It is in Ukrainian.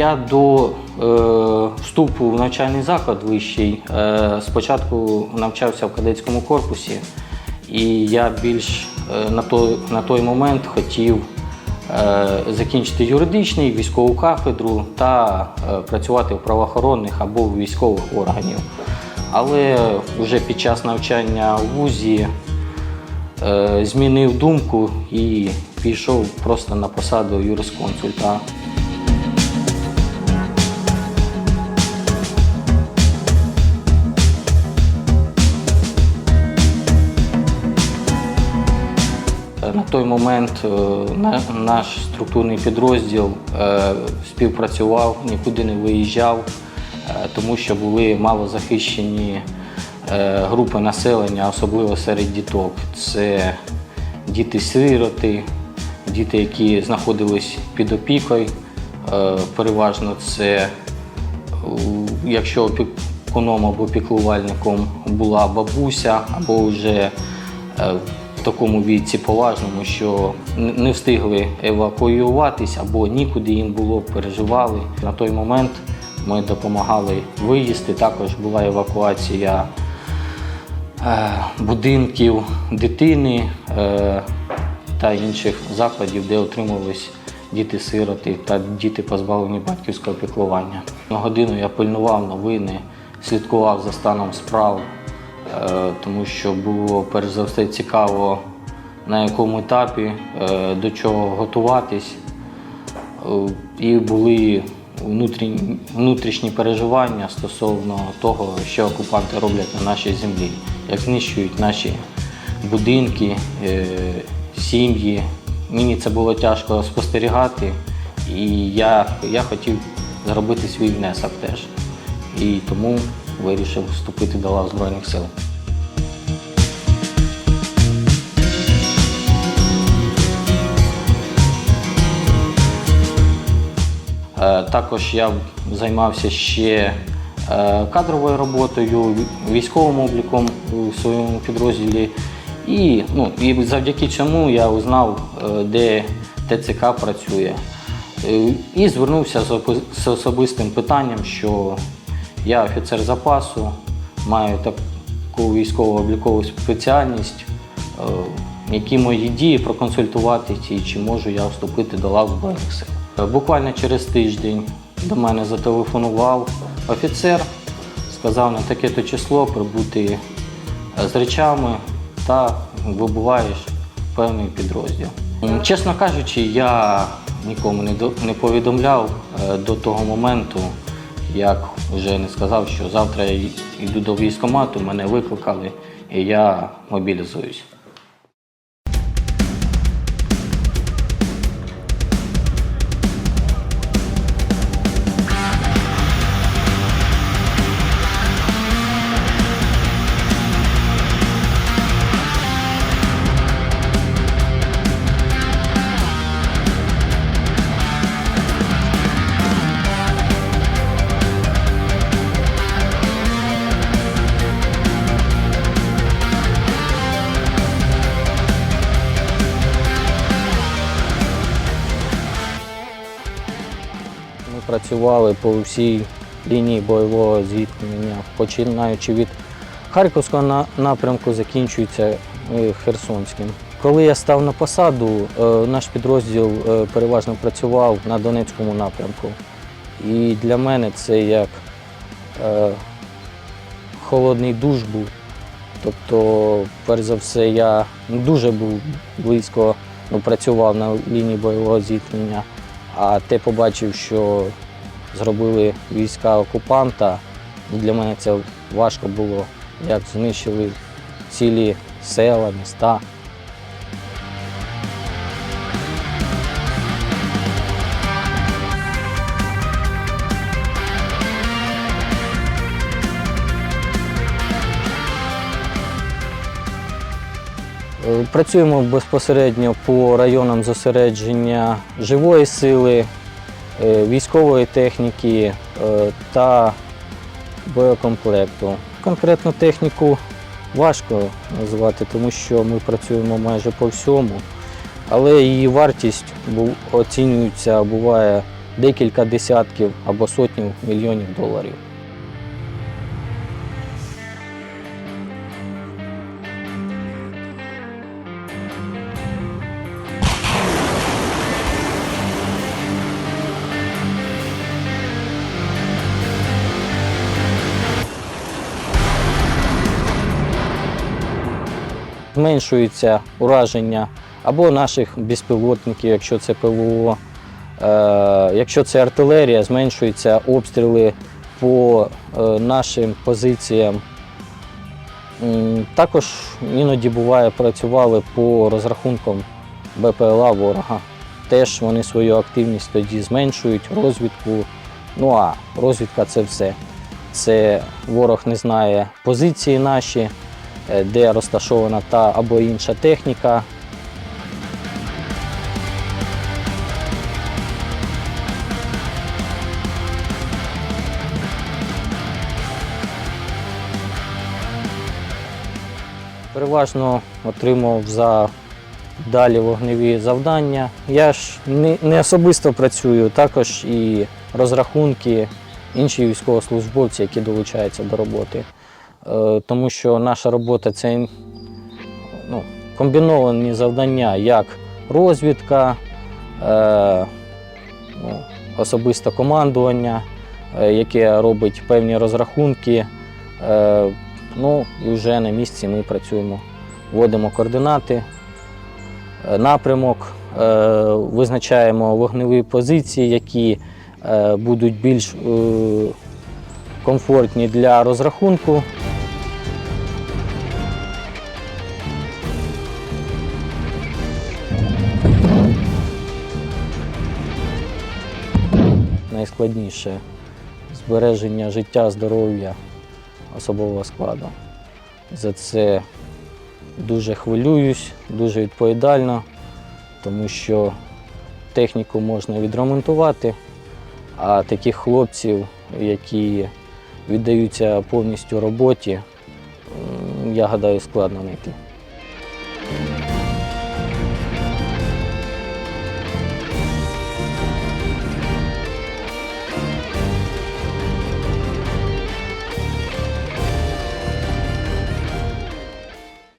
Я до е, вступу в навчальний заклад вищий е, спочатку навчався в кадетському корпусі, і я більш е, на, той, на той момент хотів е, закінчити юридичний, військову кафедру та е, працювати в правоохоронних або в військових органів. Але вже під час навчання в вузі е, змінив думку і пішов просто на посаду юрисконсульта. На той момент е, наш структурний підрозділ е, співпрацював, нікуди не виїжджав, е, тому що були малозахищені групи населення, особливо серед діток. Це діти-сироти, діти, які знаходились під опікою. Переважно це якщо опікуном або піклувальником була бабуся, або вже в такому віці поважному, що не встигли евакуюватись або нікуди їм було, переживали. На той момент ми допомагали виїзди. Також була евакуація е, будинків дитини е, та інших закладів, де отримувались діти-сироти та діти позбавлені батьківського піклування. На годину я пильнував новини, слідкував за станом справ, тому що було перш за все цікаво, на якому етапі, е, до чого готуватись. Е, І були внутрішні, переживання стосовно того, що окупанти роблять на нашій землі, як знищують наші будинки, е, сім'ї. Мені це було тяжко спостерігати, і я, я хотів зробити свій внесок теж. І тому вирішив вступити до лав Збройних сил. Е, Також я займався ще е, кадровою роботою, військовим обліком у своєму підрозділі. І, ну, і завдяки цьому я узнав, е, де ТЦК працює. І звернувся з особистим питанням, що я офіцер запасу, маю таку військово-облікову спеціальність, е, які мої дії проконсультувати і чи можу я вступити до лав Збройних. Е, Буквально через тиждень до мене зателефонував офіцер, сказав на таке-то число прибути е, з речами та вибуваєш певний підрозділ. Чесно кажучи, я нікому не, повідомляв до того моменту, як вже не сказав, що завтра я йду до військкомату, мене викликали і я мобілізуюсь. Працювали по всій лінії бойового зіткнення, починаючи від Харківського напрямку, закінчується е, Херсонським. Коли я став на посаду, е, наш підрозділ е, переважно працював на Донецькому напрямку. І для мене це як холодний душ був. Тобто, перш за все, я дуже був близько ну, працював на лінії бойового зіткнення, а те побачив, що зробили війська окупанта. і Для мене це важко було, як знищили цілі села, міста. Працюємо безпосередньо по районам зосередження живої сили, е, військової техніки е, та боєкомплекту. Конкретну техніку важко назвати, тому що ми працюємо майже по всьому, але її вартість оцінюється буває декілька десятків або сотнів мільйонів доларів. Зменшується ураження або наших безпілотників, якщо це ПВО. Е, якщо це артилерія, зменшуються обстріли по е, нашим позиціям. Також іноді буває працювали по розрахункам БПЛА ворога. Теж вони свою активність тоді зменшують, розвідку. Ну а розвідка це все. Це ворог не знає позиції наші, де розташована та або інша техніка. Переважно отримував за далі вогневі завдання. Я ж не особисто працюю, також і розрахунки, інші військовослужбовці, які долучаються до роботи. Е, тому що наша робота це ну, комбіновані завдання, як розвідка, е, ну, особисте командування, е, яке робить певні розрахунки. Е, ну і вже на місці ми працюємо, вводимо координати, е, напрямок, е, визначаємо вогневі позиції, які будуть більш комфортні для розрахунку. Найскладніше збереження життя, здоров'я особового складу. За це дуже хвилююсь, дуже відповідально, тому що техніку можна відремонтувати, а таких хлопців, які віддаються повністю роботі, я гадаю, складно знайти.